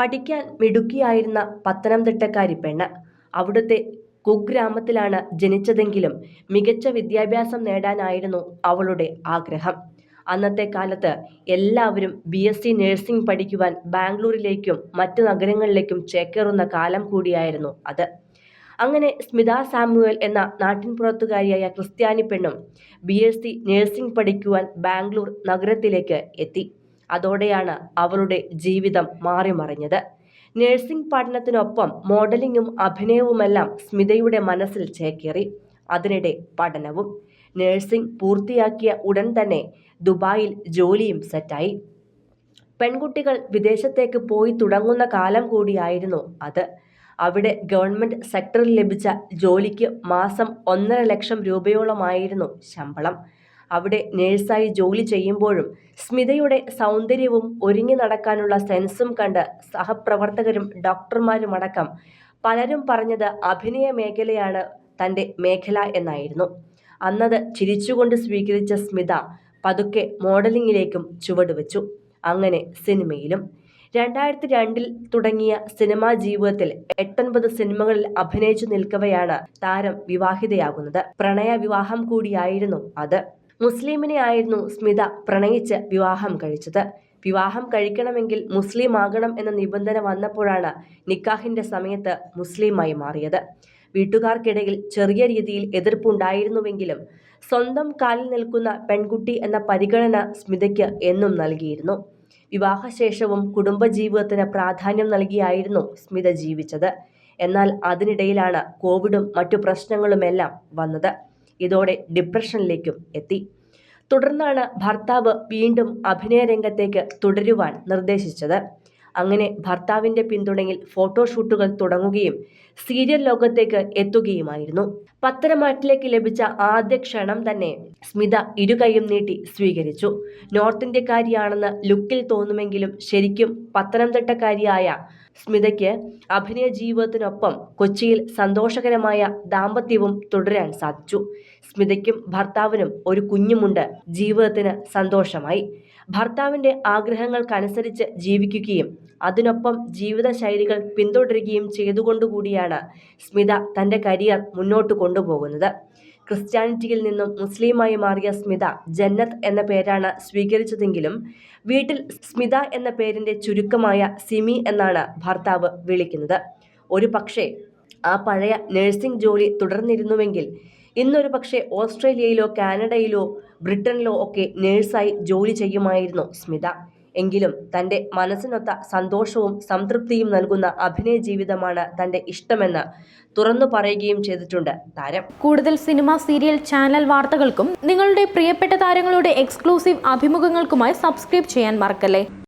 പഠിക്കാൻ മിടുക്കിയായിരുന്ന പത്തനംതിട്ടക്കാരി പെണ്ണ്. അവിടുത്തെ കുഗ്രാമത്തിലാണ് ജനിച്ചതെങ്കിലും മികച്ച വിദ്യാഭ്യാസം നേടാനായിരുന്നു അവളുടെ ആഗ്രഹം. അന്നത്തെ കാലത്ത് എല്ലാവരും ബി എസ് സി നഴ്സിംഗ് പഠിക്കുവാൻ ബാംഗ്ലൂരിലേക്കും മറ്റു നഗരങ്ങളിലേക്കും ചേക്കേറുന്ന കാലം കൂടിയായിരുന്നു അത്. അങ്ങനെ സ്മിത സാമുവൽ എന്ന നാട്ടിൻപുറത്തുകാരിയായ ക്രിസ്ത്യാനി പെണ്ണും ബി എസ് സി നഴ്സിംഗ് പഠിക്കുവാൻ ബാംഗ്ലൂർ നഗരത്തിലേക്ക് എത്തി. അതോടെയാണ് അവളുടെ ജീവിതം മാറിമറിഞ്ഞത്. നഴ്സിംഗ് പഠനത്തിനൊപ്പം മോഡലിംഗും അഭിനയവുമെല്ലാം സ്മിതയുടെ മനസ്സിൽ ചേക്കേറി. അതിനിടെ പഠനവും നഴ്സിംഗ് പൂർത്തിയാക്കിയ ഉടൻ തന്നെ ദുബായിൽ ജോലിയും സെറ്റായി. പെൺകുട്ടികൾ വിദേശത്തേക്ക് പോയി തുടങ്ങുന്ന കാലം കൂടിയായിരുന്നു അത്. അവിടെ ഗവൺമെന്റ് സെക്ടറിൽ ലഭിച്ച ജോലിക്ക് മാസം ഒന്നര ലക്ഷം രൂപയോളമായിരുന്നു ശമ്പളം. അവിടെ നേഴ്സായി ജോലി ചെയ്യുമ്പോഴും സ്മിതയുടെ സൗന്ദര്യവും ഒരുങ്ങി നടക്കാനുള്ള സെൻസും കണ്ട് സഹപ്രവർത്തകരും ഡോക്ടർമാരുമടക്കം പലരും പറഞ്ഞത് അഭിനയ മേഖലയാണ് തന്റെ മേഖല എന്നായിരുന്നു. അന്നത് ചിരിച്ചുകൊണ്ട് സ്വീകരിച്ച സ്മിത പതുക്കെ മോഡലിംഗിലേക്കും ചുവടുവെച്ചു. അങ്ങനെ സിനിമയിലും. രണ്ടായിരത്തി രണ്ടിൽ തുടങ്ങിയ സിനിമാ ജീവിതത്തിൽ എട്ടൊൻപത് സിനിമകളിൽ അഭിനയിച്ചു നിൽക്കവെയാണ് താരം വിവാഹിതയാകുന്നത്. പ്രണയ വിവാഹം കൂടിയായിരുന്നു അത്. മുസ്ലിമിനെ ആയിരുന്നു സ്മിത പ്രണയിച്ച് വിവാഹം കഴിച്ചത്. വിവാഹം കഴിക്കണമെങ്കിൽ മുസ്ലിം ആകണം എന്ന നിബന്ധന വന്നപ്പോഴാണ് നിക്കാഹിന്റെ സമയത്ത് മുസ്ലിമായി മാറിയത്. വീട്ടുകാർക്കിടയിൽ ചെറിയ രീതിയിൽ എതിർപ്പുണ്ടായിരുന്നുവെങ്കിലും സ്വന്തം കാലിൽ നിൽക്കുന്ന പെൺകുട്ടി എന്ന പരിഗണന സ്മിതയ്ക്ക് എന്നും നൽകിയിരുന്നു. വിവാഹശേഷവും കുടുംബജീവിതത്തിന് പ്രാധാന്യം നൽകിയായിരുന്നു സ്മിത ജീവിച്ചത്. എന്നാൽ അതിനിടയിലാണ് കോവിഡും മറ്റു പ്രശ്നങ്ങളുമെല്ലാം വന്നത്. ഇതോടെ ഡിപ്രഷനിലേക്കും എത്തി. തുടർന്നാണ് ഭർത്താവ് വീണ്ടും അഭിനയ രംഗത്തേക്ക് തുടരുവാൻ നിർദ്ദേശിച്ചത്. അങ്ങനെ ഭർത്താവിന്റെ പിന്തുണയിൽ ഫോട്ടോഷൂട്ടുകൾ തുടങ്ങുകയും സീരിയൽ ലോകത്തേക്ക് എത്തുകയുമായിരുന്നു. പത്തരമാറ്റിലേക്ക് ലഭിച്ച ആദ്യ ക്ഷണം തന്നെ സ്മിത ഇരുകൈയും നീട്ടി സ്വീകരിച്ചു. നോർത്ത് ഇന്ത്യക്കാരിയാണെന്ന് ലുക്കിൽ തോന്നുമെങ്കിലും ശരിക്കും പത്തനംതിട്ടക്കാരിയായ സ്മിതയ്ക്ക് അഭിനയ ജീവിതത്തിനൊപ്പം കൊച്ചിയിൽ സന്തോഷകരമായ ദാമ്പത്യവും തുടരാൻ സാധിച്ചു. സ്മിതയ്ക്കും ഭർത്താവിനും ഒരു കുഞ്ഞുമുണ്ട്. ജീവിതത്തിന് സന്തോഷമായി. ഭർത്താവിന്റെ ആഗ്രഹങ്ങൾക്കനുസരിച്ച് ജീവിക്കുകയും അതിനൊപ്പം ജീവിതശൈലികൾ പിന്തുടരുകയും ചെയ്തുകൊണ്ടുകൂടിയാണ് സ്മിത തന്റെ കരിയർ മുന്നോട്ട് കൊണ്ടുപോകുന്നത്. ക്രിസ്ത്യാനിറ്റിയിൽ നിന്നും മുസ്ലിമായി മാറിയ സ്മിത ജന്നത്ത് എന്ന പേരാണ് സ്വീകരിച്ചതെങ്കിലും വീട്ടിൽ സ്മിത എന്ന പേരിന്റെ ചുരുക്കമായ സിമി എന്നാണ് ഭർത്താവ് വിളിക്കുന്നത്. ഒരു പക്ഷേ ആ പഴയ നഴ്സിംഗ് ജോലി തുടർന്നിരുന്നുവെങ്കിൽ ഇന്നൊരു പക്ഷേ ഓസ്ട്രേലിയയിലോ കാനഡയിലോ ബ്രിട്ടനിലോ ഒക്കെ നേഴ്സായി ജോലി ചെയ്യുമായിരുന്നു സ്മിത. എങ്കിലും തന്റെ മനസ്സിനൊത്ത സന്തോഷവും സംതൃപ്തിയും നൽകുന്ന അഭിനയ ജീവിതമാണ് തന്റെ ഇഷ്ടമെന്ന് തുറന്നു പറയുകയും ചെയ്തിട്ടുണ്ട് താരം. കൂടുതൽ സിനിമ സീരിയൽ ചാനൽ വാർത്തകൾക്കും നിങ്ങളുടെ പ്രിയപ്പെട്ട താരങ്ങളുടെ എക്സ്ക്ലൂസീവ് അഭിമുഖങ്ങൾക്കുമായി സബ്സ്ക്രൈബ് ചെയ്യാൻ മറക്കല്ലേ?